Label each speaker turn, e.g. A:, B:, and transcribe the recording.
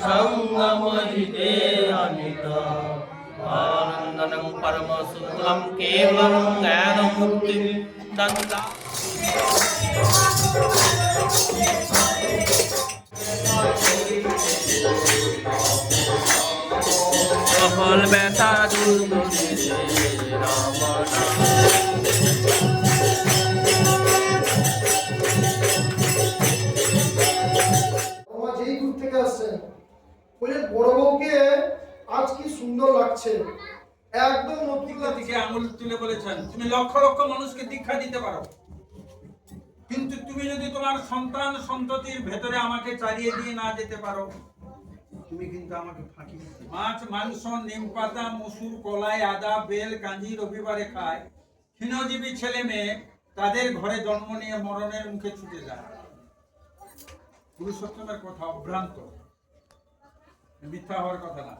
A: సంగమజితే అనిత ఆనందనం పరమ శుద్ధం కేవలం జ్ఞానముక్తి తందా সফল ব্যথা দূর রাম
B: যেই দূর থেকে আসছে বললেন বড় বউকে আজ কি সুন্দর লাগছে? একদম নতুন
C: দিকে আঙুল তুলে বলেছেন তুমি লক্ষ লক্ষ মানুষকে দীক্ষা দিতে পারো। কিন্তু তুমি যদি তোমার সন্তান সন্ততির ভেতরে আমাকে চালিয়ে দিয়ে না যেতে পারো তুমি কিন্তু আমাকে ফাঁকি মাছ মাংস নিম পাতা মসুর কলাই আদা বেল কাঞ্জি রবিবারে খায়। ক্ষীণজীবী ছেলে মেয়ে তাদের ঘরে জন্ম নিয়ে মরণের মুখে ছুটে যায়। পুরুষোত্তমের কথা অভ্রান্ত। মিথ্যা হওয়ার কথা না।